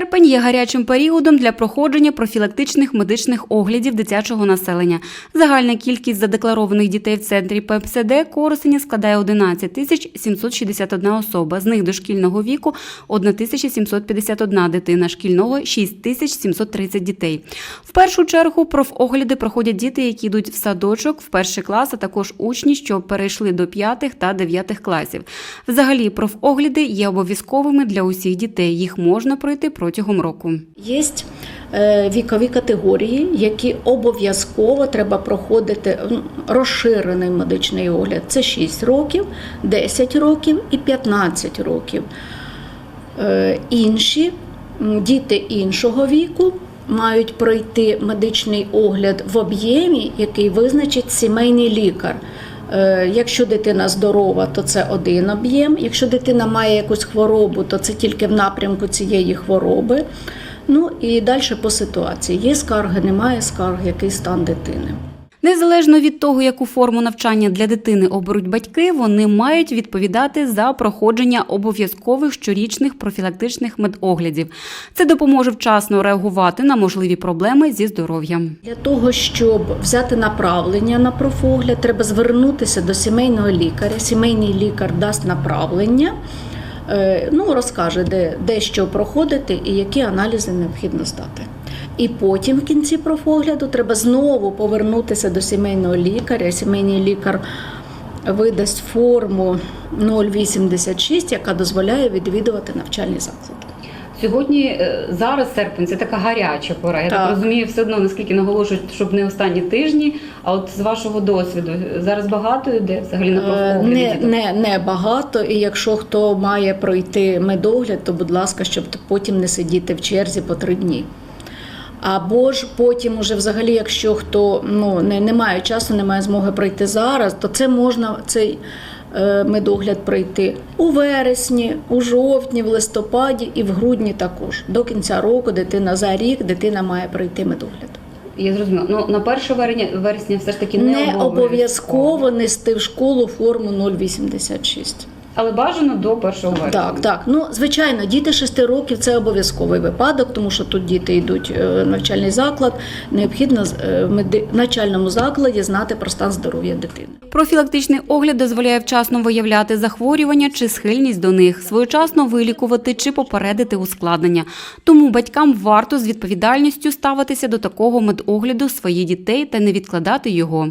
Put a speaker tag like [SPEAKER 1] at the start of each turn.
[SPEAKER 1] Серпень є гарячим періодом для проходження профілактичних медичних оглядів дитячого населення. Загальна кількість задекларованих дітей в центрі ППСД Коросені складає 11 тисяч 761 особа. З них дошкільного віку 1751 дитина, шкільного 6 тисяч 730 дітей. В першу чергу профогляди проходять діти, які йдуть в садочок, в перший клас, а також учні, що перейшли до 5 та 9 класів. Взагалі, профогляди є обов'язковими для усіх дітей. Їх можна пройти протягом року.
[SPEAKER 2] Є е, вікові категорії, які обов'язково треба проходити ну, розширений медичний огляд. Це 6 років, 10 років і 15 років. Е, Інші діти іншого віку мають пройти медичний огляд в об'ємі, який визначить сімейний лікар. Е, Якщо дитина здорова, то це один об'єм. Якщо дитина має якусь хворобу, то це тільки в напрямку цієї хвороби. Ну і далі по ситуації. Є скарги, немає скарг, який стан дитини.
[SPEAKER 1] Незалежно від того, яку форму навчання для дитини оберуть батьки, вони мають відповідати за проходження обов'язкових щорічних профілактичних медоглядів. Це допоможе вчасно реагувати на можливі проблеми зі здоров'ям.
[SPEAKER 2] Для того, щоб взяти направлення на профогляд, треба звернутися до сімейного лікаря. Сімейний лікар дасть направлення, ну, розкаже, де, де що проходити і які аналізи необхідно здати. І потім в кінці профогляду треба знову повернутися до сімейного лікаря. Сімейний лікар видасть форму 086, яка дозволяє відвідувати навчальні заклади.
[SPEAKER 1] Сьогодні е, зараз серпень це така гаряча пора. Я так,
[SPEAKER 2] Так.
[SPEAKER 1] розумію, все одно наскільки наголошують, щоб не останні тижні. А от з вашого досвіду зараз багато йде взагалі на
[SPEAKER 2] Е. Не, не, не багато. І якщо хто має пройти медогляд, то будь ласка, щоб потім не сидіти в черзі по три дні. Або ж потім, уже взагалі, якщо хто ну, не, не має часу, не має змоги пройти зараз, то це можна цей медогляд пройти у вересні, у жовтні, в листопаді і в грудні також. До кінця року дитина за рік дитина має пройти медогляд.
[SPEAKER 1] Я зрозуміла. Ну на 1 вересня, вересня все ж таки не,
[SPEAKER 2] Не обов'язково нести в школу форму 086.
[SPEAKER 1] Але бажано до 1 вересня.
[SPEAKER 2] Так, так. Ну звичайно, діти 6 років це обов'язковий випадок, тому що тут діти йдуть е, в навчальний заклад. Необхідно е, в навчальному закладі знати про стан здоров'я дитини.
[SPEAKER 1] Профілактичний огляд дозволяє вчасно виявляти захворювання чи схильність до них, своєчасно вилікувати чи попередити ускладнення. Тому батькам варто з відповідальністю ставитися до такого медогляду своїх дітей та не відкладати його.